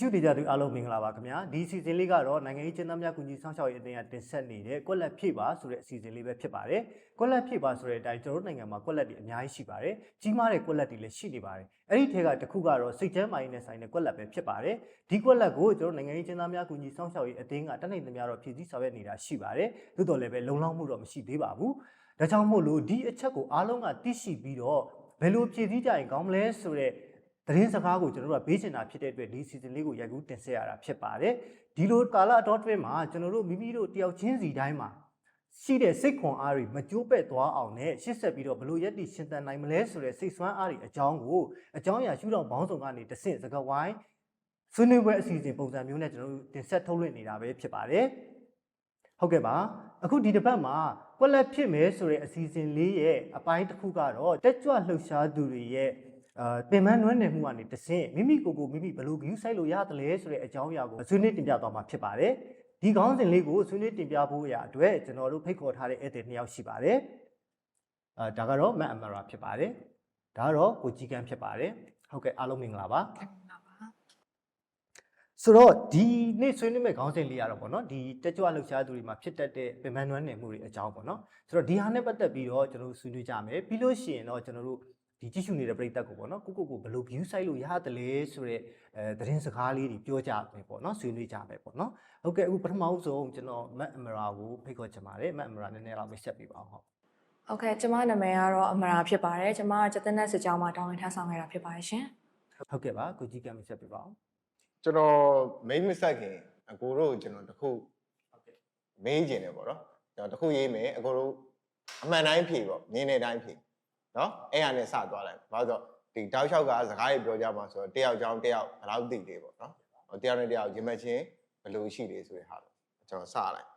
ကြည့်ရှုနေကြသူအားလုံးမင်္ဂလာပါခင်ဗျာဒီအစီအစဉ်လေးကတော့နိုင်ငံရေးကျင်းသားများကူညီဆောင်ရှောက်ရေးအသင်းကတင်ဆက်နေတဲ့ကွက်လက်ဖြည့်ပါဆိုတဲ့အစီအစဉ်လေးပဲဖြစ်ပါတယ်ကွက်လက်ဖြည့်ပါဆိုတဲ့အတိုင်းကျွန်တော်တို့နိုင်ငံမှာကွက်လက်တွေအများကြီးရှိပါတယ်ကြီးမားတဲ့ကွက်လက်တွေလည်းရှိနေပါတယ်အဲ့ဒီထဲကတစ်ခုကတော့စိတ်ကျန်းမာရေးနဲ့ဆိုင်တဲ့ကွက်လက်ပဲဖြစ်ပါတယ်ဒီကွက်လက်ကိုကျွန်တော်တို့နိုင်ငံရေးကျင်းသားများကူညီဆောင်ရှောက်ရေးအသင်းကတနိုင်သမျှတော့ဖြည့်ဆည်းဆောင်ရွက်နေတာရှိပါတယ်သို့တော်လည်းပဲလုံလောက်မှုတော့မရှိသေးပါဘူးဒါကြောင့်မို့လို့ဒီအချက်ကိုအားလုံးကသိရှိပြီးတော့ဘယ်လိုဖြည့်ဆည်းကြရင်ကောင်းမလဲဆိုတဲ့ သတင်းစကားကိုကျွန်တော်တို့ကပေးချင်တာဖြစ်တဲ့အတွက်ဒီ season လေးကိုရိုက်ကူးတင်ဆက်ရတာဖြစ်ပါတယ်ဒီလိုကာလအတော်တွင်းမှာကျွန်တော်တို့မိမိတို့တယောက်ချင်းစီတိုင်းမှာရှိတဲ့စိတ်ခွန်အားတွေမကျိုးပဲ့သွားအောင်နဲ့ရှစ်ဆက်ပြီးတော့ဘလို့ရက်တီရှင်သန်နိုင်မလဲဆိုတဲ့စိတ်ဆွမ်းအားတွေအကြောင်းကိုအကြောင်းအရာရှုထောင့်ဘောင်းဆောင်ကနေတစ်ဆင့်စကားဝိုင်းဆွေးနွေးပွဲအစီအစဉ်ပုံစံမျိုးနဲ့ကျွန်တော်တို့တင်ဆက်ထုတ်လွှင့်နေတာပဲဖြစ်ပါတယ်ဟုတ်ကဲ့ပါအခုဒီတစ်ပတ်မှာကွက်လက်ဖြစ်မယ်ဆိုတဲ့အစီအစဉ်လေးရဲ့အပိုင်းတစ်ခုကတော့တက်ကြွလှုပ်ရှားသူတွေရဲ့ အာပင်မနွမ်းနယ်မှုကနေတဆင့်မိမိကိုယ်ကိုမိမိဘယ်လို view ဆိုင်လို့ရတယ်လဲဆိုတဲ့အကြောင်းအရာကိုဆွေးနွေးတင်ပြသွားမှာဖြစ်ပါတယ်။ဒီခေါင်းစဉ်လေးကိုဆွေးနွေးတင်ပြဖို့အရာအတွက်ကျွန်တော်တို့ဖိတ်ခေါ်ထားတဲ့ဧည့်သည်နှစ်ယောက်ရှိပါတယ်။အာဒါကတော့မတ်အမရာဖြစ်ပါတယ်။ဒါကတော့ကိုကြီးကန်းဖြစ်ပါတယ်။ဟုတ်ကဲ့အားလုံးမင်္ဂလာပါ။ဆိုတော့ဒီနေ့ဆွေးနွေးမဲ့ခေါင်းစဉ်လေးရတော့ဗောနော်ဒီတက်ကြွလှုပ်ရှားသူတွေမှာဖြစ်တတ်တဲ့ပင်မနွမ်းနယ်မှုတွေအကြောင်းဗောနော်။ဆိုတော့ဒီဟာနဲ့ပတ်သက်ပြီးတော့ကျွန်တော်တို့ဆွေးနွေးကြမယ်။ပြီးလို့ရှိရင်တော့ကျွန်တော်တို့ ဒီကြည့်ရှုနေတဲ့ပရိသတ်ကိုပေါ့နော်ကိုကိုကိုဘယ်လို view site လို့ရတယ်လဲဆိုတော့အဲသတင်းစကားလေးတွေပြောကြမယ်ပေါ့နော်ဆွေးနွေးကြမယ်ပေါ့နော်ဟုတ်ကဲ့အခုပထမဦးဆုံးကျွန်တော်မတ်အမရာကိုဖိတ်ခေါ်ချင်ပါတယ်မတ်အမရာနည်းနည်းတော့မိတ်ဆက်ပေးပါအောင်ဟုတ် โอเคကျမနာမည်ကတော့အမရာဖြစ်ပါတယ်ကျမကကျသက်နက်စစ်ကြောင်းမှာတောင်းဝင်ထမ်းဆောင်ခဲ့တာဖြစ်ပါတယ်ရှင် ဟုတ်ကဲ့ပါကိုကြီးကမိတ်ဆက်ပေးပါအောင် ကျွန်တော်မိတ်မဆက်ခင်အကိုတို့ကိုကျွန်တော်တခုမေးကျင်တယ်ပေါ့နော်ကျွန်တော်တခုရေးမယ်အကိုတို့အမှန်တိုင်းဖြေပေါ့မြင်တဲ့အတိုင်းဖြေ နော်အဲ့ဟာနဲ့စသွားလိုက်ဘာလို့ဆိုဒီတောက်လျှောက်ကစကားတွေပြောကြမှာဆိုတော့တယောက်ကြောင်းတယောက်ဘယ်လောက်သိတယ်ပေါ့နော်ဟိုတယောက်နဲ့တယောက်ရင်မချင်းဘယ်လိုရှိတယ်ဆိုတဲ့ဟာတော့ကျွန်တော်စလိုက်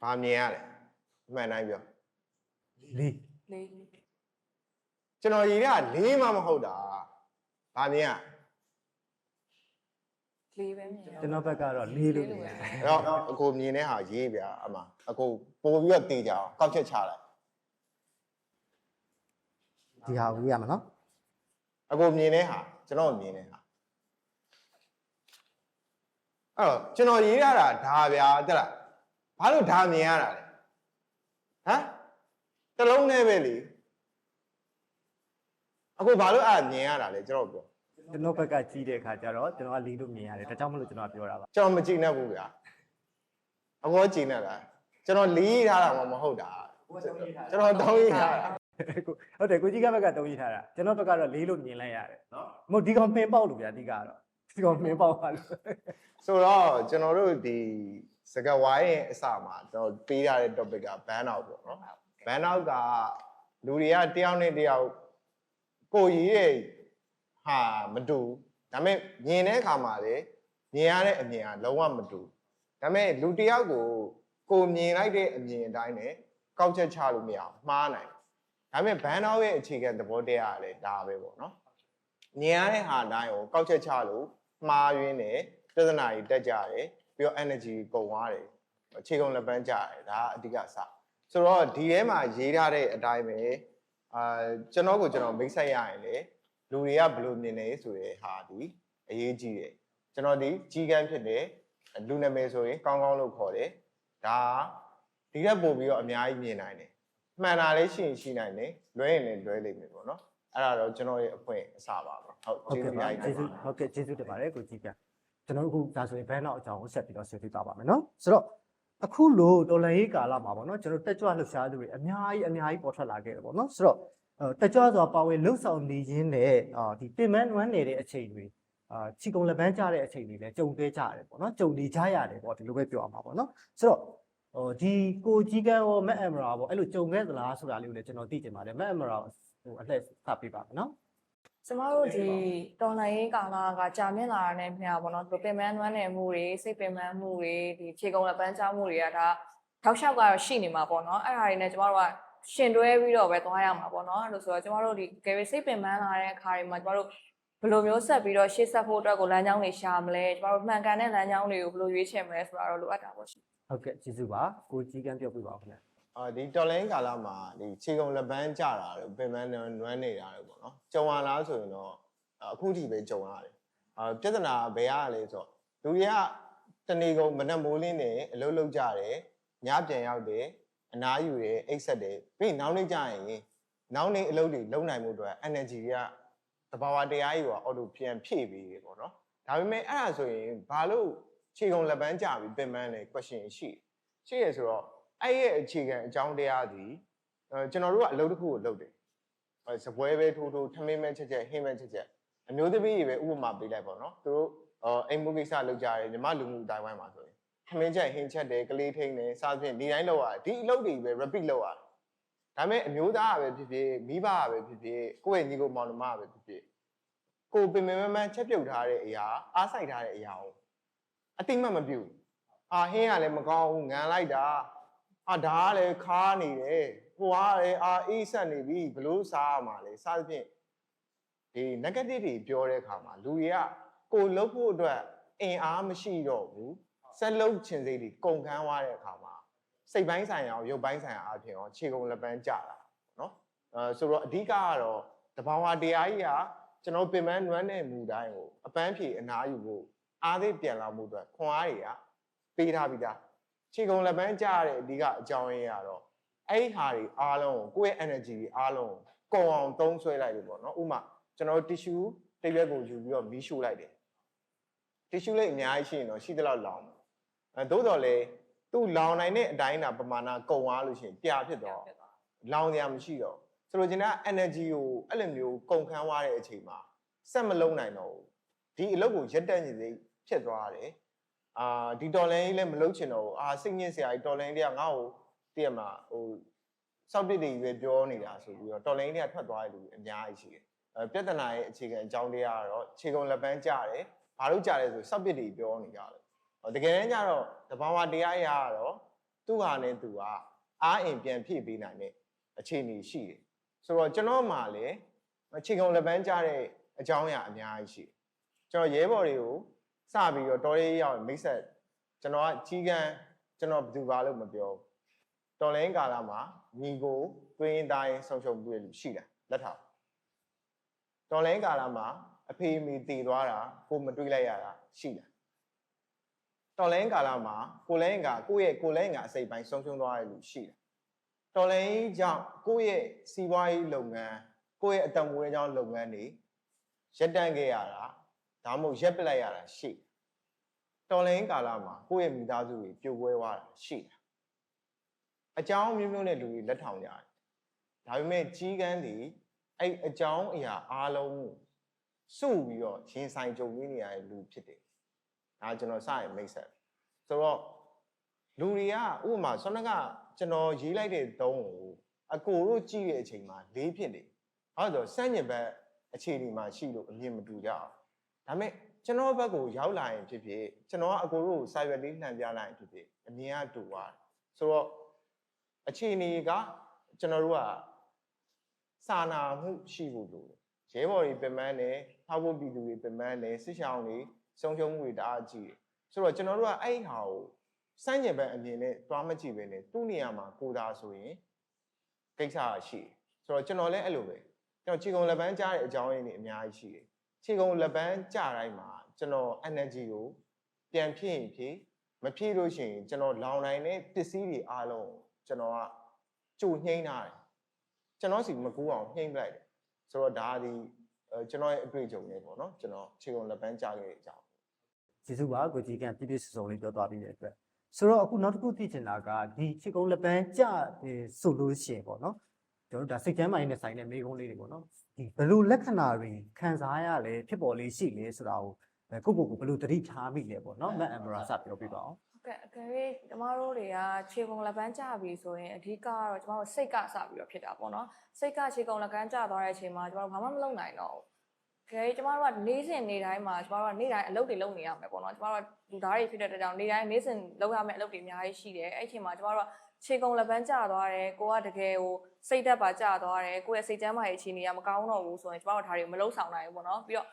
ဘာမြင်ရလဲအမှန်တိုင်းပြောလေးလေးကျွန်တော်ရေးတာလေးမှမဟုတ်တာဗာမြင်ရလေး ပဲမြင်ကျွန်တော်ဘက်ကတော့လေးလို့နေရတယ်အဲ့တော့အကိုမြင်တဲ့ဟာရေးပြအမအကိုပို့ပြီးတော့တေးကြအောင်ကောက်ချက်ချလိုက်ဒီဟာကိုရမှာနော်အကိုမြင်တဲ့ဟာကျွန်တော်မြင်တဲ့ဟာအဲ့တော့ကျွန်တော်ရေးရတာဒါဗျာတက်လားဘာလို့ဒါမြင်ရတာလဲဟမ်တလုံးနဲ့ပဲလေအကိုဘာလို့အဲ့ဒါမြင်ရတာလဲကျွန်တော်ပြော ကျွန်တော်ဘက်ကကြီးတဲ့အခါကျတော့ကျွန်တော်ကလေးလို့မြင်ရတယ်ဒါကြောင့်မလို့ကျွန်တော်ကပြောတာပါကျွန်တော်မကြည့်နဲ့ဘူးဗျာအကောကြည့်နဲ့လားကျွန်တော်လေးထားတာမှမဟုတ်တာကျွန်တော်တောင်းရေးထားတာကိုဟုတ်တယ်ကိုကြီးကဘက်ကတုံးကြီးထားတာကျွန်တော်ဘက်ကတော့လေးလို့မြင်လိုက်ရတယ်နော်မဟုတ်ဒီကောင်ပင်ပေါက်လို့ဗျာအဓိကတော့ဒီကောင်ပင်ပေါက်ပါလို့ဆိုတော့ကျွန်တော်တို့ဒီစကဝိုင်းရဲ့အစမှာကျွန်တော်ပေးရတဲ့ topic က ban out ပေါ့နော် ban out ကလူတွေကတယောက်နဲ့တယောက်ကိုကြီးရဲ့ ဟာမတူဒါပေမဲ့မြင်တဲ့အခါမှာလေမြင်ရတဲ့အမြင်ကလုံးဝမတူဒါပေမဲ့လူတယောက်ကိုကိုမြင်လိုက်တဲ့အမြင်အတိုင်းနဲ့ကောက်ချက်ချလို့မရအောင်မှားနိုင်ဒါပေမဲ့ ban out ရဲ့အခြေခံသဘောတရားကလည်းဒါပဲပေါ့နော်မြင်ရတဲ့ဟာတိုင်းကိုကောက်ချက်ချလို့မှားရင်းနဲ့ပြဿနာကြီးတက်ကြတယ်ပြီးတော့ energy ကုန်သွားတယ်အခြေကုန်လက်ပန်းကြတယ်ဒါကအဓိကစဆိုတော့ဒီထဲမှာရေးထားတဲ့အတိုင်းပဲအာကျွန်တော်ကိုကျွန်တော်မိတ်ဆက်ရရင်လေ လူတွေကဘယ်လိုမြင်နေဆိုတဲ့ဟာဒီအရေးကြီးတယ်ကျွန်တော်ဒီကြီးကန်းဖြစ်တယ်လူနာမည်ဆိုရင်ကောင်းကောင်းလို့ခေါ်တယ်ဒါဒီထက်ပိုပြီးတော့အများကြီးမြင်နိုင်တယ်မှန်တာလေးရှိရင်ရှိနိုင်တယ်လွဲရင်လည်းလွဲလိမ့်မယ်ပေါ့နော်အဲ့ဒါတော့ကျွန်တော်ရဲ့အဖွင့်အစပါပါဟုတ်ဟုတ်ကျေးကဲ့ဇူးပါများကြီးကျေးတင်ဇူးပါတယ်ဟုတ်ကဲ့ကျေးဇူးတင်ပါတယ်ကိုကြီးကကျွန်တော်တို့အခုဒါဆိုရင်ဘန်နောက်အကြောင်းကိုဆက်ပြီးတော့ဆွေးနွေးပါပါမယ်နော်ဆိုတော့အခုလို့တော်လန်ရေးကာလမှာပေါ့နော်ကျွန်တော်တက်ကြွလှုပ်ရှားသူတွေအများကြီးအများကြီးပေါ်ထွက်လာခဲ့တယ်ပေါ့နော်ဆိုတော့ တက်ကြွစွာပါဝင်လှုပ်ဆောင်နေရင်းနဲ့အာဒီပင်မနွမ်းနေတဲ့အချိန်တွေအာချီကုံလက်ပန်းကြတဲ့အချိန်တွေလည်းကြုံသေးကြရတယ်ပေါ့နော်ကြုံနေကြရတယ်ပေါ့ဒီလိုပဲပြောရမှာပေါ့နော်ဆိုတော့ဟိုဒီကိုကြီးကန်းရောမက်အမရာပေါ့အဲ့လိုကြုံခဲ့သလားဆိုတာလေးကိုလည်းကျွန်တော်သိချင်ပါတယ်မက်အမရာဟိုအလှည့်စပ်ပေးပါမယ်နော်ကျမတို့ဒီတော်လိုင်းရေးကာလကကြာမြင့်လာတဲ့မြာပေါ့နော်ဒီပင်မနွမ်းနယ်မှုတွေစိတ်ပင်မမှုတွေဒီခြေကုံလက်ပန်းချမှုတွေကဒါထောက်လျှောက်ကတော့ရှိနေမှာပေါ့နော်အဲ့ဒါတွေနဲ့ကျမတို့က ရှင်တွဲပြီးတော့ပဲသွားရမှာပေါ့နော်အဲ့လိုဆိုတော့ကျမတို့ဒီကယ်ရီစိတ်ပင်မလာတဲ့အခါတွေမှာကျမတို့ဘယ်လိုမျိုးဆက်ပြီးတော့ရှေ့ဆက်ဖို့အတွက်ကိုလမ်းကြောင်းတွေရှာမလဲကျမတို့မှန်ကန်တဲ့လမ်းကြောင်းတွေကိုဘယ်လိုရွေးချယ်မလဲဆိုတာတော့လိုအပ်တာပေါ့ရှင်ဟုတ်ကဲ့ကျေးဇူးပါကိုကြီးကန်းပြောပြပါဦးခင်ဗျာအာဒီတော်လိုင်းကာလမှာဒီခြေကုံလက်ပန်းကြတာတို့ပင်ပန်းနွမ်းနေတာတို့ပေါ့နော်ကြုံရလားဆိုရင်တော့အခုထိပဲကြုံရတယ်အာပြဿနာဘယ်ရလဲဆိုတော့လူတွေကတနေကုန်မနှက်မိုးလင်းနေအလုပ်လုပ်ကြတယ်ညပြန်ရောက်တယ် အနားယူတယ်အိတ်ဆက်တယ်ပြီးရင်နောက်နေ့ကျရင်နောက်နေ့အလုပ်တွေလုပ်နိုင်မှုအတွက် energy တွေကတဘာဝတရားကြီးကအော်တိုပြန်ဖြည့်ပြီးပေါ့နော်ဒါပေမဲ့အဲ့ဒါဆိုရင်ဘာလို့ခြေကုံလက်ပန်းကြပြီးပင်ပန်းလဲ question ရှိတယ်ရှိရဆိုတော့အဲ့ရဲ့အခြေခံအကြောင်းတရားဒီအဲကျွန်တော်တို့ကအလုပ်တစ်ခုကိုလုပ်တယ်အဲစပွဲပဲထိုးထိုးထမင်းမဲချက်ချက်ဟင်းမဲချက်ချက်အမျိုးသမီးတွေပဲဥပမာပေးလိုက်ပေါ့နော်သူတို့အော်အိမ်မှုကိစ္စလုပ်ကြတယ်ညီမလူမှုအတိုင်းဝိုင်းမှာဆိုရင် ထမင်းချက်ဟင်းချက်တယ်ကလေးထိန်တယ်စားဖြင့်ဒီတိုင်းလုပ်ရတယ်ဒီအလုပ်တွေပဲ repeat လုပ်ရတယ်ဒါပေမဲ့အမျိုးသားကပဲဖြစ်ဖြစ်မိဘကပဲဖြစ်ဖြစ်ကိုယ့်ရဲ့ညီကိုမောင်နှမကပဲဖြစ်ဖြစ်ကိုယ်ပင်ပင်မမန်းချက်ပြုတ်ထားတဲ့အရာအားဆိုင်ထားတဲ့အရာကိုအတိမတ်မပြုတ်အာဟင်းကလည်းမကောင်းဘူးငံလိုက်တာအာဒါကလည်းခါနေတယ်ဟိုကလည်းအာအေးဆက်နေပြီဘလို့စားရမှာလဲစားသဖြင့်ဒီ negative တွေပြောတဲ့အခါမှာလူတွေကကိုယ်လုပ်ဖို့အတွက်အင်အားမရှိတော့ဘူး ဆက်လုံးခြင်းစိတ်တွေကုန်ခန်းသွားတဲ့အခါမှာစိတ်ပိုင်းဆိုင်ရာရုပ်ပိုင်းဆိုင်ရာအပြင်ရောခြေကုံလက်ပန်းကြတာနော်အဲဆိုတော့အဓိကကတော့တဘာဝတရားကြီးဟာကျွန်တော်ပင်ပန်းနွမ်းတဲ့မူတိုင်းကိုအပန်းဖြေအနာယူဖို့အားသေးပြန်လာမှုအတွက်ခွန်အားတွေကပေးထားပြီးသားခြေကုံလက်ပန်းကြရတဲ့အဓိကအကြောင်းရင်းကတော့အဲ့ဒီဟာတွေအားလုံးကိုကိုယ့်ရဲ့ energy တွေအားလုံးကိုကုန်အောင်သုံးဆွဲလိုက်လို့ပေါ့နော်ဥမာကျွန်တော် tissue တစ်ရွက်ကိုယူပြီးတော့မီးရှို့လိုက်တယ် tissue လေးအများကြီးရှိရင်တော့ရှိသလောက်လောင် အဲသို့တော်လေသူ့လောင်နိုင်တဲ့အတိုင်းတာပမာဏကုန်သွားလို့ရှိရင်ပြာဖြစ်သွားဖြစ်သွားလောင်ရမရှိတော့ဆိုလိုချင်တာက energy ကိုအဲ့လိုမျိုးကုန်ခန်းသွားတဲ့အချိန်မှာစက်မလုံးနိုင်တော့ဘူးဒီအလုပ်ကိုရက်တက်နေစေဖြစ်သွားတယ်အာဒီတော်လိုင်းကြီးလည်းမလုံးချင်တော့ဘူးအာစိတ်ညစ်စရာကြီးတော်လိုင်းလေးကငါ့ကိုတည့်ရမှာဟိုစောက်တစ်တွေပဲပြောနေတာဆိုပြီးတော့တော်လိုင်းလေးကထွက်သွားတဲ့လူအများကြီးရှိတယ်အဲပြဿနာရဲ့အခြေခံအကြောင်းတရားကတော့ခြေကုံလက်ပန်းကြတယ်ဘာလို့ကြလဲဆိုစောက်တစ်တွေပြောနေကြတယ်ဟော တကယ်တမ်းကျတော့တဘာဝတရားအရာကတော့သူ့ဟာနဲ့သူကအားအင်ပြန်ဖြည့်ပေးနိုင်တဲ့အခြေအနေရှိတယ်ဆိုတော့ကျွန်တော်မှလည်းခြေကုံလက်ပန်းကြတဲ့အကြောင်းအရာအများကြီးရှိတယ်ကျွန်တော်ရဲဘော်တွေကိုစပြီးတော့တော်ရေးရောက်မိတ်ဆက်ကျွန်တော်ကကြီးကန်းကျွန်တော်ဘယ်သူပါလို့မပြောဘူးတော်လိုင်းကာလမှာညီကိုတွင်းရင်သားရင်ဆုံရှုံမှုရလူရှိတာလက်ထောက်တော်လိုင်းကာလမှာအဖေအမေတည်သွားတာကိုမတွေးလိုက်ရတာရှိတာ တော်လိုင်းကာလမှာကိုလိုင်းကကိုယ့်ရဲ့ကိုလိုင်းကအစိပ်ပိုင်းဆုံးရှုံးသွားတဲ့လူရှိတာတော်လိုင်းကြောင့်ကိုယ့်ရဲ့စီးပွားရေးလုပ်ငန်းကိုယ့်ရဲ့အတံမွေးကြောင်းလုပ်ငန်းတွေရပ်တန့်ခဲ့ရတာဒါမှမဟုတ်ရပ်ပလိုက်ရတာရှိတယ်တော်လိုင်းကာလမှာကိုယ့်ရဲ့မိသားစုတွေပြိုကွဲသွားတာရှိတယ်အကြောင်းမျိုးမျိုးနဲ့လူတွေလက်ထောင်ကြတယ်ဒါပေမဲ့ကြီးကန်းတွေအဲ့အကြောင်းအရာအားလုံးကိုစုပြီးတော့ရင်ဆိုင်ကြုံနေရတဲ့လူဖြစ်တယ် ဒါကျွန်တော်စရင်မိတ်ဆက်ဆိုတော့လူတွေကဥပမာဆွမ်းကကျွန်တော်ရေးလိုက်တဲ့တုံးကိုအကိုတို့ကြည့်တဲ့အချိန်မှာလေးဖြစ်တယ်ဟုတ်တော့စမ်းညင်ဘက်အခြေအနေမှာရှိလို့အမြင်မတူကြအောင်ဒါပေမဲ့ကျွန်တော်ဘက်ကိုရောက်လာရင်ဖြစ်ဖြစ်ကျွန်တော်ကအကိုတို့ကိုစာရွက်လေးလှန်ပြလိုက်ရင်ဖြစ်ဖြစ်အမြင်ကတူသွားတယ်ဆိုတော့အခြေအနေကကျွန်တော်တို့ကစာနာမှုရှိဖို့လိုတယ်ရဲဘော်တွေပြင်ပန်းတယ်ဖောက်ဖို့ပြည်သူတွေပြင်ပန်းတယ်စစ်ဆောင်တွေ ဆုံးရှုံးမှုတွေတအားကြီးတယ်ဆိုတော့ကျွန်တော်တို့ကအဲ့ဟာကိုစမ်းကြင်ဘက်အမြင်နဲ့တွားမကြည့်ပဲနဲ့သူ့နေရာမှာကိုသာဆိုရင်ကိစ္စရှိတယ်ဆိုတော့ကျွန်တော်လည်းအဲ့လိုပဲကျွန်တော်ခြေကုံလက်ပန်းကြားတဲ့အကြောင်းရင်းတွေအများကြီးရှိတယ်ခြေကုံလက်ပန်းကြားတိုင်းမှာကျွန်တော် energy ကိုပြန်ဖြည့်ရင်ဖြည့်မဖြည့်လို့ရှိရင်ကျွန်တော်လောင်နိုင်တဲ့ပစ္စည်းတွေအားလုံးကိုကျွန်တော်ကကြိုနှိမ့်ထားတယ်ကျွန်တော်စီမကူအောင်နှိမ့်ပလိုက်တယ်ဆိုတော့ဒါဒီအဲကျွန်တော်ရဲ့အတွေ့အကြုံလေးပေါ့နော်ကျွန်တော်ခြေကုံလက်ပန်းကြားခဲ့တဲ့အကြောင်း ကျေးဇူးပါကိုကြီးကံပြည့်ပြည့်စုံစုံလေးပြောသွားပြီးတဲ့အတွက်ဆိုတော့အခုနောက်တစ်ခုသိချင်တာကဒီခြေကုံလက်ပန်းကြတယ်ဆိုလို့ရှိရင်ပေါ့နော်ကျွန်တော်တို့ဒါစိတ်ကျမ်းမာရေးနဲ့ဆိုင်တဲ့မိကုံးလေးတွေပေါ့နော်ဒီဘယ်လိုလက္ခဏာတွေခံစားရလဲဖြစ်ပေါ်လေးရှိလဲဆိုတာကိုအဲကိုယ့်ကိုယ်ကိုဘယ်လိုသတိထားမိလဲပေါ့နော်မတ်အမ်ဘရာစပြောပြပါအောင်ဟုတ်ကဲ့အကယ်၍ကျမတို့တွေကခြေကုံလက်ပန်းကျပြီဆိုရင်အဓိကကတော့ကျမတို့စိတ်ကစပြီးတော့ဖြစ်တာပေါ့နော်စိတ်ကခြေကုံလက်ပန်းကျသွားတဲ့အချိန်မှာကျမတို့ဘာမှမလုပ်နိုင်တော့ဘူး။ ခဲကျမတို့ကနေ့စဉ်နေ့တိုင်းမှာကျမတို့ကနေ့တိုင်းအလုပ်တွေလုပ်နေရမယ်ပေါ့နော်ကျမတို့ကလူသားတွေဖြစ်တဲ့အတွက်ကြောင့်နေ့တိုင်းနေ့စဉ်လုပ်ရမယ့်အလုပ်တွေအများကြီးရှိတယ်အဲ့ဒီအချိန်မှာကျမတို့ကခြေကုံလက်ပန်းကျသွားတယ်ကိုကတကယ်ဟိုစိတ်သက်ပါကျသွားတယ်ကိုယ့်ရဲ့စိတ်ကျန်းမာရေးအခြေအနေကမကောင်းတော့ဘူးဆိုရင်ကျမတို့ဒါတွေကိုမလုပ်ဆောင်နိုင်ဘူးပေါ့နော်ပြီးတော့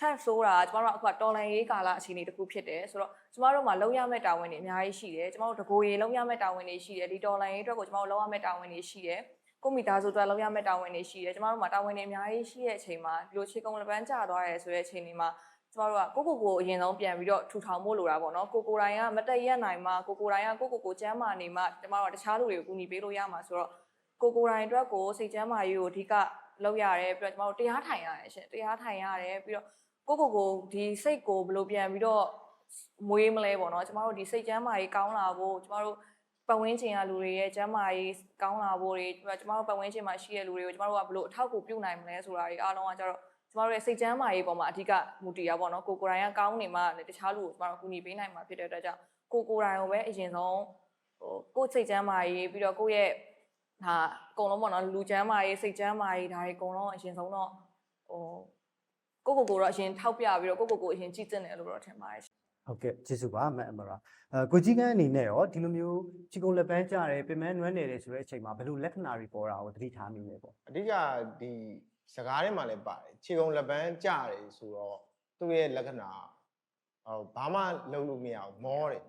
ထပ်ဆိုးတာကျမတို့ကအခုကတော်လန်ရေးကာလအခြေအနေတစ်ခုဖြစ်တယ်ဆိုတော့ကျမတို့မှာလုံးရမဲ့တာဝန်တွေအများကြီးရှိတယ်ကျမတို့တကိုယ်ရေလုံးရမဲ့တာဝန်တွေရှိတယ်ဒီတော်လန်ရေးအတွက်ကိုကျမတို့လုံးရမဲ့တာဝန်တွေရှိတယ် ကိုမိသားစုအတွက်လုံးရမဲ့တာဝန်တွေရှိတယ်ကျမတို့မှာတာဝန်တွေအများကြီးရှိတဲ့အချိန်မှာဒီလိုခြေကုံလက်ပန်းကျသွားရဲဆိုတဲ့အချိန်ဒီမှာကျမတို့ကကိုကိုကိုအရင်ဆုံးပြန်ပြီးတော့ထူထောင်ဖို့လိုတာပေါ့နော်ကိုကိုတိုင်းကမတည့်ရက်နိုင်မှကိုကိုတိုင်းကကိုကိုကိုကျမ်းမာနေမှကျမတို့ကတခြားလူတွေကိုကူညီပေးလို့ရမှာဆိုတော့ကိုကိုတိုင်းအတွက်ကိုစိတ်ကျမ်းမာရေးကိုအဓိကလုပ်ရတယ်ပြီးတော့ကျမတို့တရားထိုင်ရတယ်ရှင်တရားထိုင်ရတယ်ပြီးတော့ကိုကိုကိုဒီစိတ်ကိုဘယ်လိုပြန်ပြီးတော့မွေးမလဲပေါ့နော်ကျမတို့ဒီစိတ်ကျမ်းမာရေးကောင်းလာဖို့ကျမတို့ ပတ်ဝန်းကျင်ကလူတွေရဲ့ကျမ်းမာရေးကောင်းလာဖို့တွေကျမတို့ပတ်ဝန်းကျင်မှာရှိတဲ့လူတွေကိုကျမတို့ကဘယ်လိုအထောက်အကူပြုနိုင်မလဲဆိုတာတွေအားလုံးကကျတော့ကျမတို့ရဲ့စိတ်ကျမ်းမာရေးပေါ်မှာအဓိကမူတည်ရပါတော့ကိုကိုယ်တိုင်ကကောင်းနေမှလည်းတခြားလူကိုကျမတို့ကူညီပေးနိုင်မှာဖြစ်တဲ့အတွက်ကြောင့်ကိုကိုယ်တိုင်ကိုပဲအရင်ဆုံးဟိုကိုယ်စိတ်ကျမ်းမာရေးပြီးတော့ကိုယ့်ရဲ့ဟာအကုန်လုံးပေါ့နော်လူကျမ်းမာရေးစိတ်ကျမ်းမာရေးဒါတွေအကုန်လုံးအရင်ဆုံးတော့ဟိုကိုကိုကိုတော့အရင်ထောက်ပြပြီးတော့ကိုကိုကိုအရင်ကြည့်တင်တယ်လို့တော့ထင်ပါတယ်ရှင် ဟုတ်ကဲ့ကျေးဇူးပါမအမရာအဲကိုကြီးကန်းအနေနဲ့ရောဒီလိုမျိုးချီကုံလက်ပန်းကြတယ်ပင်မနွမ်းနေတယ်ဆိုတဲ့အချိန်မှာဘယ်လိုလက္ခဏာတွေပေါ်တာကိုသတိထားမိလဲပေါ့အဓိကဒီစကားထဲမှာလည်းပါတယ်ခြေကုံလက်ပန်းကြတယ်ဆိုတော့သူ့ရဲ့လက္ခဏာဟိုဘာမှလုံးလို့မရဘူးမောတယ်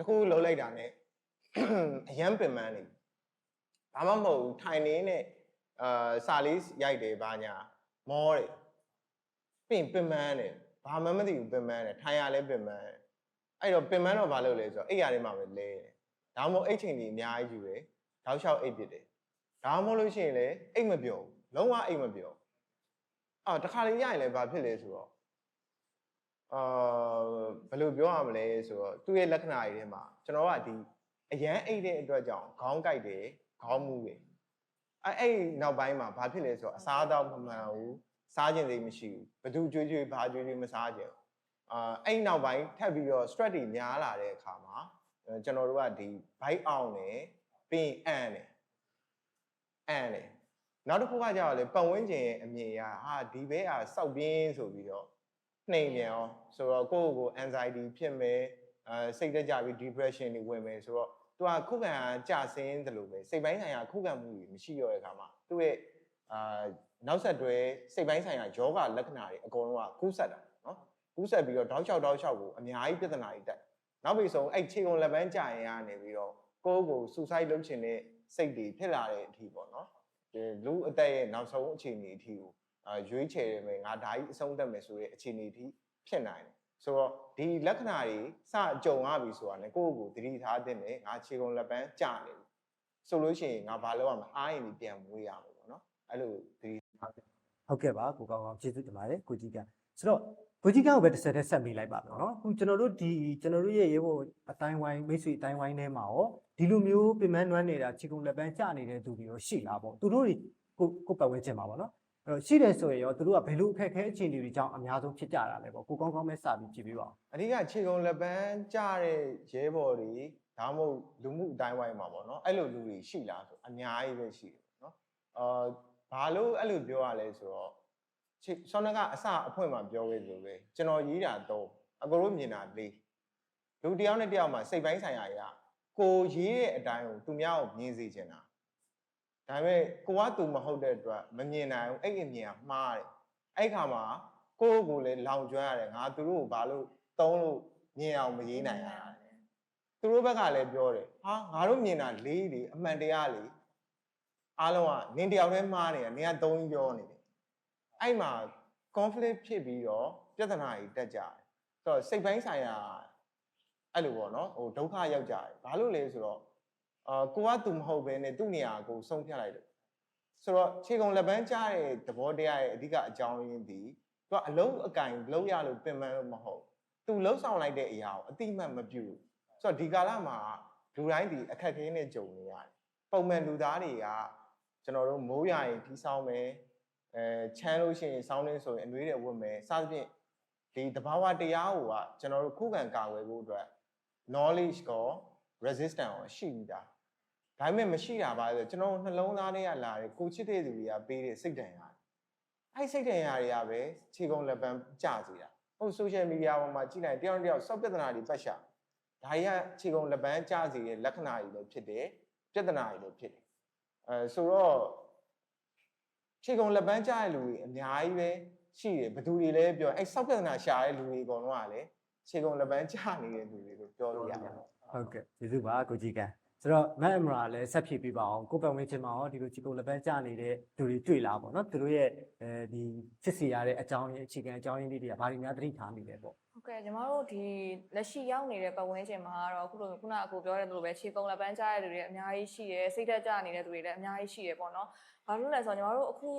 တခုလုံးလိုက်တာ ਨੇ အရန်ပင်ပန်းနေဘာမှမဟုတ်ဘူးထိုင်နေနဲ့အာစာလေးရိုက်တယ်ဘာညာမောတယ်ပင်ပင်ပန်းတယ် ဘာမှမသိဘူးပင်ပန်းတယ်ထိုင်ရလဲပင်ပန်းတယ်အဲ့တော့ပင်ပန်းတော့ဘာလုပ်လဲဆိုတော့အိပ်ရထဲမှာပဲလဲတယ်ဒါမှမဟုတ်အိတ်ချိန်ကြီးအများကြီးယူတယ်တောက်လျှောက်အိပ်ပြစ်တယ်ဒါမှမဟုတ်လို့ရှိရင်လည်းအိတ်မပြောဘူးလုံးဝအိတ်မပြောအော်တခါလေရရင်လည်းဘာဖြစ်လဲဆိုတော့အာဘယ်လိုပြောရမလဲဆိုတော့သူ့ရဲ့လက္ခဏာတွေထဲမှာကျွန်တော်ကဒီအရန်အိတ်တဲ့အတွက်ကြောင့်ခေါင်းကိုက်တယ်ခေါင်းမူတယ်အဲအဲ့နောက်ပိုင်းမှာဘာဖြစ်လဲဆိုတော့အစားအသောက်မမှန်ဘူး စားခြင်းတွေမရှိဘူးဘသူကြွေးကြွေးဘာကြွေးကြွေးမစားကြဘူးအာအဲ့နောက်ပိုင်းထပ်ပြီးတော့ stress တွေများလာတဲ့အခါမှာအဲကျွန်တော်တို့ကဒီ bite out နဲ့ပြီးရင်အန်တယ်အန်တယ်နောက်တစ်ခုကကြာတော့လေပတ်ဝန်းကျင်ရဲ့အမြင်အရဟာဒီဘဲကစောက်ပြင်းဆိုပြီးတော့နှိမ်ပြန်အောင်ဆိုတော့ကိုယ့်ကိုယ်ကို anxiety ဖြစ်မယ်အဲစိတ်တက်ကြပြီး depression တွေဝင်မယ်ဆိုတော့သူကခုခံကြဆင်းတယ်လို့ပဲစိတ်ပိုင်းဆိုင်ရာခုခံမှုတွေမရှိတော့တဲ့အခါမှာသူ့ရဲ့အာ နောက်ဆက်တွဲစိတ်ပိုင်းဆိုင်ရာယောဂလက္ခဏာတွေအကုန်လုံးကကူးဆက်တာနော်ကူးဆက်ပြီးတော့တောက်လျှောက်တောက်လျှောက်ကိုအများကြီးပြဿနာတွေတက်နောက်ပြီးဆုံးအဲ့ခြေကုန်လက်ပန်းကြာရင်ကနေပြီးတော့ကိုယ့်ကိုယ် suicide လုပ်ချင်တဲ့စိတ်တွေဖြစ်လာတဲ့အထိပေါ့နော်ဒီလူအသက်ရဲ့နောက်ဆုံးအခြေအနေအထိကိုအာရွေးချယ်ရမယ်ငါဒါကြီးအဆုံးသတ်မယ်ဆိုတဲ့အခြေအနေအထိဖြစ်နိုင်တယ်ဆိုတော့ဒီလက္ခဏာတွေစအကြုံရပြီဆိုတာ ਨੇ ကိုယ့်ကိုယ်သတိထားတဲ့နဲ့ငါခြေကုံလက်ပန်းကျနေပြီဆိုလို့ရှိရင်ငါဘာလုပ်ရမလဲအားရင်ဒီပြန်မွေးရမယ်ပေါ့နော်အဲ့လိုသတိထား ဟုတ်ကဲ့ပါကိုကောင်းကောင်းကျေးဇူးတင်ပါတယ်ကိုကြီးကန်းဆိုတော့ကိုကြီးကန်းကိုပဲတစ်ဆက်တည်းဆက်မိလိုက်ပါမယ်နော်အခုကျွန်တော်တို့ဒီကျွန်တော်တို့ရဲ့ရေဘောအတိုင်းဝိုင်းမိတ်ဆွေအတိုင်းဝိုင်းထဲမှာရောဒီလိုမျိုးပင်မနွမ်းနေတာချီကုံလက်ပန်းကြနေတဲ့သူတွေရောရှိလားပေါ့သူတို့တွေကိုကိုပတ်ဝန်းကျင်မှာပေါ့နော်အဲ့တော့ရှိတယ်ဆိုရင်ရောသူတို့ကဘယ်လိုအခက်အခဲအခြေအနေတွေကြောင့်အများဆုံးဖြစ်ကြတာလဲပေါ့ကိုကောင်းကောင်းပဲစပြီးကြည့်ပေးပါဦးအဓိကခြေကုံလက်ပန်းကျတဲ့ရဲဘော်တွေဒါမှမဟုတ်လူမှုအတိုင်းဝိုင်းမှာပေါ့နော်အဲ့လိုလူတွေရှိလားဆိုအများကြီးပဲရှိတယ်နော်အာ ဘာလို့အဲ့လိုပြောရလဲဆိုတော့ခြေဆောင်းကအစအဖွင့်မှာပြောခဲ့သလိုပဲကျွန်တော်ရေးတာတော့အကိုတို့မြင်တာလေးလူတစ်ယောက်နဲ့တစ်ယောက်မှာစိတ်ပိုင်းဆိုင်ရာအရာကိုရေးတဲ့အတိုင်းကိုသူများကိုမြင်စေချင်တာဒါပေမဲ့ကိုကသူမဟုတ်တဲ့အတွက်မမြင်နိုင်ဘူးအဲ့ဒီအမြင်ကမှားတယ်အဲ့ခါမှာကိုယ့်ကိုယ်လည်းလောင်ကျွမ်းရတယ်ငါသူတို့ကိုဘာလို့သုံးလို့မြင်အောင်မရေးနိုင်ရတာလဲသူတို့ဘက်ကလည်းပြောတယ်ဟာငါတို့မြင်တာလေးလေအမှန်တရားလေ အားလုံးကနင်တယောက်တည်းမှားနေတာနင်ကသုံးကြီးပြောနေတယ်အဲ့မှာ conflict ဖြစ်ပြီးတော့ပြဿနာတွေတက်ကြတယ်ဆိုတော့စိတ်ပိုင်းဆိုင်ရာအဲ့လိုပေါ့နော်ဟိုဒုက္ခရောက်ကြတယ်ဘာလို့လဲဆိုတော့အာကိုကသူမဟုတ်ဘဲနဲ့သူ့နေရာကိုဆုံးဖြတ်လိုက်တယ်ဆိုတော့ခြေကုံလက်ပန်းကြားတဲ့သဘောတရားရဲ့အဓိကအကြောင်းရင်းဒီသူကအလုံးအကင်လုံးရလို့ပင်ပန်းလို့မဟုတ်သူလှုပ်ဆောင်လိုက်တဲ့အရာကိုအတိအမှတ်မပြုဘူးဆိုတော့ဒီကာလမှာလူတိုင်းဒီအခက်အခဲနဲ့ကြုံနေရတယ်ပုံမှန်လူသားတွေက ကျွန်တော်တို့မိုးရရင်ထီးဆောင်မယ်အဲချမ်းလို့ရှိရင်စောင်းနေဆိုရင်အနှွေးတွေဝတ်မယ်စသဖြင့်ဒီတဘာဝတရားကိုကကျွန်တော်တို့ခုခံကာကွယ်ဖို့အတွက် knowledge ကော resistance ကောရှိပြီးသားဒါပေမဲ့မရှိတာပါဆိုကျွန်တော်တို့နှလုံးသားထဲကလာတဲ့ကိုချစ်တဲ့သူတွေကပေးတဲ့စိတ်ဓာတ်ရတယ်အဲ့စိတ်ဓာတ်ရတွေကပဲခြေကုံလက်ပန်းကျစီတာဟုတ် social media ပေါ်မှာကြည့်လိုက်တယောက်တစ်ယောက်စောက်ပြဿနာတွေပတ်ရှာဒါကြီးကခြေကုံလက်ပန်းကျစီရဲ့လက္ခဏာကြီးလည်းဖြစ်တယ်ပြဿနာကြီးလည်းဖြစ်တယ် အဲဆိုတော့ခြေကုံလက်ပန်းကျတဲ့လူတွေအများကြီးပဲရှိတယ်ဘယ်သူတွေလဲပြောအဲ့စောက်ပြဿနာရှာတဲ့လူတွေအကုန်လုံးကလည်းခြေကုန်လက်ပန်းချနေတဲ့လူတွေလို့ပြောလို့ရတယ်ဟုတ်ကဲ့ကျေးဇူးပါကိုကြီးကန်ဆိုတော့မက်အမရာလည်းဆက်ဖြည့်ပေးပါအောင်ကိုပတ်ဝန်းကျင်မှာရောဒီလိုချီကိုလက်ပန်းကျနေတဲ့လူတွေတွေ့လာပေါ့နော်သူတို့ရဲ့အဲဒီဖြစ်စီရတဲ့အကြောင်းရင်းအခြေခံအကြောင်းရင်းလေးတွေကဘာတွေများသတိထားနေလဲပေါ့ ဟုတ်ကဲ့ညီမတို့ဒီလက်ရှိရောက်နေတဲ့ပတ်ဝန်းကျင်မှာကတော့အခုလိုခုနကကိုပြောတဲ့လိုပဲခြေကုံလက်ပန်းကြားတဲ့လူတွေအများကြီးရှိတယ်စိတ်သက်ကြနေတဲ့လူတွေလည်းအများကြီးရှိတယ်ပေါ့နော်။ဘာလို့လဲဆိုတော့ညီမတို့အခု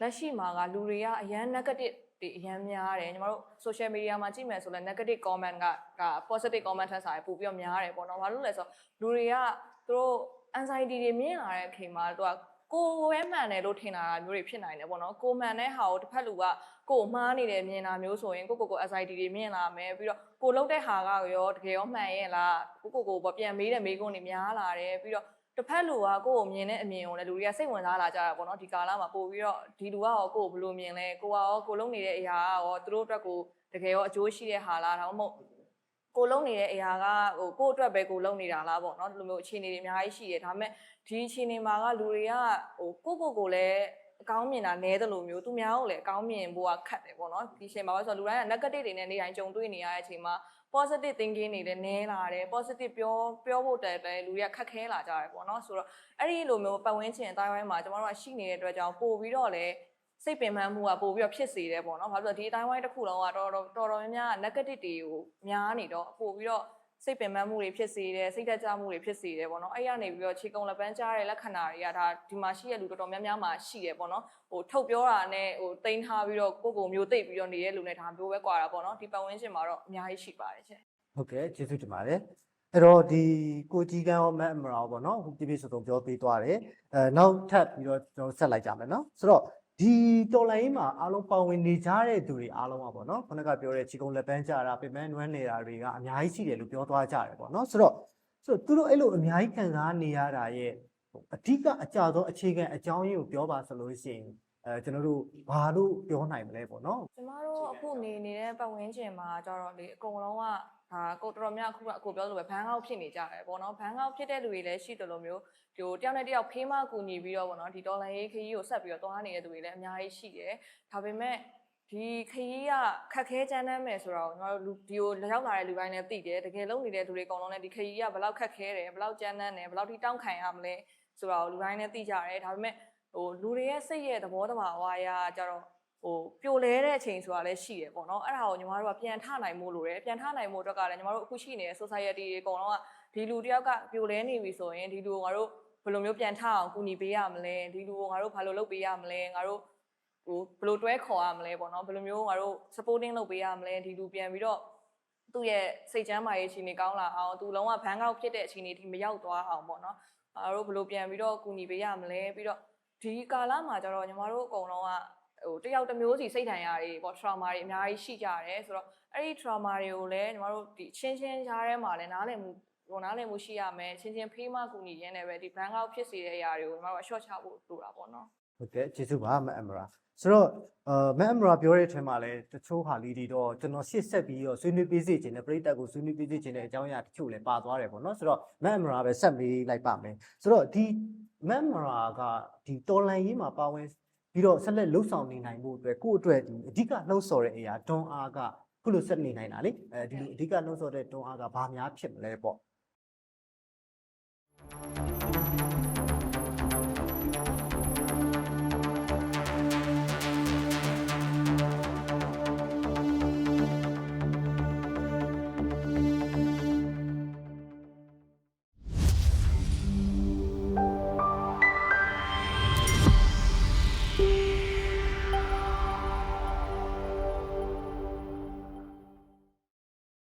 လက်ရှိမှာကလူတွေကအရန် negative တွေအရန်များတယ်ညီမတို့ social media မှာကြည့်မယ်ဆိုလည်း negative comment ကက positive comment ထက်စာရင်ပိုပြီးတော့များတယ်ပေါ့နော်။ဘာလို့လဲဆိုတော့လူတွေကသူတို့ anxiety တွေမြင်လာတဲ့အချိန်မှာသူက ကိုယ်ပဲမှန်တယ်လို့ထင်တာမျိုးတွေဖြစ်နိုင်တယ်ပေါ့နော်ကိုယ်မှန်တဲ့ဟာကိုတစ်ဖက်လူကကိုယ်မှားနေတယ်မြင်တာမျိုးဆိုရင်ကိုကိုကို anxiety တွေမြင်လာမယ်ပြီးတော့ကိုယ်လုပ်တဲ့ဟာကရောတကယ်ရောမှန်ရဲ့လားကိုကိုကိုပေါ့ပြန်မေးတဲ့မေးခွန်းတွေများလာတယ်ပြီးတော့တစ်ဖက်လူကကိုယ့်ကိုမြင်တဲ့အမြင်ကိုလည်းလူတွေကစိတ်ဝင်စားလာကြတာပေါ့နော်ဒီကာလမှာပို့ပြီးတော့ဒီလူကရောကိုယ့်ကိုဘယ်လိုမြင်လဲကိုကရောကိုလုံးနေတဲ့အရာကရောသူတို့အတွက်ကိုတကယ်ရောအကျိုးရှိတဲ့ဟာလားဒါမှမဟုတ် ကိုလုံးနေတဲ့အရာကဟိုကိုယ့်အတွက်ပဲကိုလုံးနေတာလားပေါ့နော်ဒီလိုမျိုးအခြေအနေတွေအများကြီးရှိတယ်ဒါပေမဲ့ဒီအခြေအနေမှာကလူတွေကဟိုကိုယ့်ကိုယ်ကိုလည်းအကောင်းမြင်တာနည်းတယ်လို့မျိုးသူများကိုလည်းအကောင်းမြင်ဖို့ကခက်တယ်ပေါ့နော်ဒီအချိန်မှာပဲဆိုတော့လူတိုင်းက negative တွေနဲ့နေတိုင်းကြုံတွေ့နေရတဲ့အချိန်မှာ positive thinking တွေလည်းနည်းလာတယ် positive ပြောပြောဖို့တည်းပဲလူတွေကခက်ခဲလာကြတယ်ပေါ့နော်ဆိုတော့အဲ့ဒီလိုမျိုးပတ်ဝန်းကျင်အတိုင်းဝိုင်းမှာကျမတို့ကရှိနေတဲ့အတွက်ကြောင့်ပို့ပြီးတော့လည်း စိတ်ပင်ပန်းမှုကပို့ပြီးတော့ဖြစ်စေတယ်ပေါ့နော်ဘာလို့လဲဆိုတော့ဒီအတိုင်းဝိုင်းတစ်ခုလုံးကတော်တော်တော်တော်များများ negative တွေကိုများနေတော့ပို့ပြီးတော့စိတ်ပင်ပန်းမှုတွေဖြစ်စေတယ်စိတ်တက်ကြမှုတွေဖြစ်စေတယ်ပေါ့နော်အဲ့ရနေပြီးတော့ခြေကုံလက်ပန်းကြားတဲ့လက္ခဏာတွေကဒါဒီမှာရှိတဲ့လူတော်တော်များများမှာရှိတယ်ပေါ့နော်ဟိုထုတ်ပြောတာနဲ့ဟိုတိန်းထားပြီးတော့ကိုယ့်ကိုယ်မျိုးသိပ်ပြီးတော့နေတဲ့လူနဲ့ဒါမျိုးပဲကွာတာပေါ့နော်ဒီပတ်ဝန်းကျင်မှာတော့အများကြီးရှိပါတယ်ရှင်ဟုတ်ကဲ့ကျေးဇူးတင်ပါတယ်အဲ့တော့ဒီကိုကြီးကန်းရောမက်အမရာရောပေါ့နော်ဟိုပြပြစုံစုံပြောပေးသွားတယ်အဲနောက်ထပ်ပြီးတော့ကျွန်တော်ဆက်လိုက်ကြမယ်နော်ဆိုတော့ ဒီတော်လိုင်းမှာအားလုံးပါဝင်နေကြတဲ့သူတွေအားလုံးကပေါ့နော်ခုနကပြောတဲ့ခြေကုံလက်ပန်းကြတာပြင်ပန်းနွမ်းနေတာတွေကအများကြီးရှိတယ်လို့ပြောသွားကြတယ်ပေါ့နော်ဆိုတော့ဆိုတော့သူတို့အဲ့လိုအများကြီးခံစားနေရတာရဲ့ဟိုအဓိကအကြဆုံးအခြေခံအကြောင်းရင်းကိုပြောပါဆိုလို့ရှိရင်အဲကျွန်တော်တို့ဘာလို့ပြောနိုင်မလဲပေါ့နော်ကျမတို့အခုနေနေတဲ့ပတ်ဝန်းကျင်မှာကျတော့လေအကုန်လုံးကဒါကိုတော်တော်များအခုကအကိုပြောလို့ပဲဘန်းကောက်ဖြစ်နေကြတယ်ပေါ့နော်ဘန်းကောက်ဖြစ်တဲ့လူတွေလည်းရှိတယ်လို့မျိုး ဒီတယောက်နဲ့တယောက်ဖေးမကူညီပြီးတော့ပေါ့နော်ဒီဒေါ်လာရေးခကြီးကိုဆက်ပြီးတော့သွားနေတဲ့သူတွေလည်းအများကြီးရှိတယ်ဒါပေမဲ့ဒီခကြီးကခက်ခဲကြမ်းတမ်းမယ်ဆိုတော့ကျွန်တော်တို့လူဒီကိုရောက်လာတဲ့လူတိုင်းလည်းသိတယ်တကယ်လုံးနေတဲ့လူတွေအကုန်လုံးလည်းဒီခကြီးကဘယ်လောက်ခက်ခဲတယ်ဘယ်လောက်ကြမ်းတမ်းတယ်ဘယ်လောက်ထိတောင်းခံရမလဲဆိုတော့လူတိုင်းလည်းသိကြတယ်ဒါပေမဲ့ဟိုလူတွေရဲ့စိတ်ရဲ့သဘောတဘာဝအရာကြတော့ဟိုပြိုလဲတဲ့အချိန်ဆိုတာလည်းရှိတယ်ပေါ့နော်အဲ့ဒါကိုညီမတို့ကပြန်ထနိုင်မှုလိုတယ်ပြန်ထနိုင်မှုအတွက်ကလည်းညီမတို့အခုရှိနေတဲ့ society တွေအကုန်လုံးကဒီလူတယောက်ကပြိုလဲနေပြီဆိုရင်ဒီလူကိုငါတို့ ဘယ်လိုမျိုးပြန်ထအောင်ကူညီပေးရမလဲဒီလူကိုငါတို့ဘာလို့လုပ်ပေးရမလဲငါတို့ဟိုဘယ်လိုတွဲခေါ်ရမလဲပေါ့နော်ဘယ်လိုမျိုးငါတို့ supporting လုပ်ပေးရမလဲဒီလူပြန်ပြီးတော့သူ့ရဲ့စိတ်ချမ်းသာရေးအခြေအနေကောင်းလာအောင်သူလုံးဝဘန်းကောက်ဖြစ်တဲ့အခြေအနေထိမရောက်သွားအောင်ပေါ့နော်ငါတို့ဘယ်လိုပြန်ပြီးတော့ကူညီပေးရမလဲပြီးတော့ဒီကာလမှာကျတော့ညီမတို့အကုန်လုံးကဟိုတယောက်တစ်မျိုးစီစိတ်ဒဏ်ရာတွေပေါ့ trauma တွေအများကြီးရှိကြတယ်ဆိုတော့အဲ့ဒီ trauma တွေကိုလည်းညီမတို့ဒီချင်းချင်းကြားထဲမှာလည်းနားလည်မှု ဟိုနားလည်မှုရှိရမယ်ချင်းချင်းဖေးမကူညီရင်းနဲ့ပဲဒီ brand out ဖြစ်စေတဲ့အရာတွေကိုညီမတို့အ short ချဖို့လိုတာပေါ့နော်ဟုတ်ကဲ့ကျေးဇူးပါမက်အမရာဆိုတော့အာမက်အမရာပြောတဲ့အထက်မှာလည်းတချို့ဟာလေးတွေတော့ကျွန်တော်ရှေ့ဆက်ပြီးတော့ဆွေးနွေးပေးစေခြင်းနဲ့ပြိတက်ကိုဆွေးနွေးပေးစေခြင်းတဲ့အကြောင်းအရာတချို့လည်းပါသွားတယ်ပေါ့နော်ဆိုတော့မက်အမရာပဲဆက်မေးလိုက်ပါမယ်ဆိုတော့ဒီမက်အမရာကဒီတော်လန်ရေးမှာပါဝင်ပြီးတော့ဆက်လက်လှုပ်ဆောင်နေနိုင်ဖို့အတွက်ကိုယ့်အတွက်ဒီအဓိကလှုပ်ဆော်တဲ့အရာတွန်းအားကခုလိုဆက်နေနိုင်တာလေအဲဒီလိုအဓိကလှုပ်ဆော်တဲ့တွန်းအားကဘာများဖြစ်မလဲပေါ့ Thank you.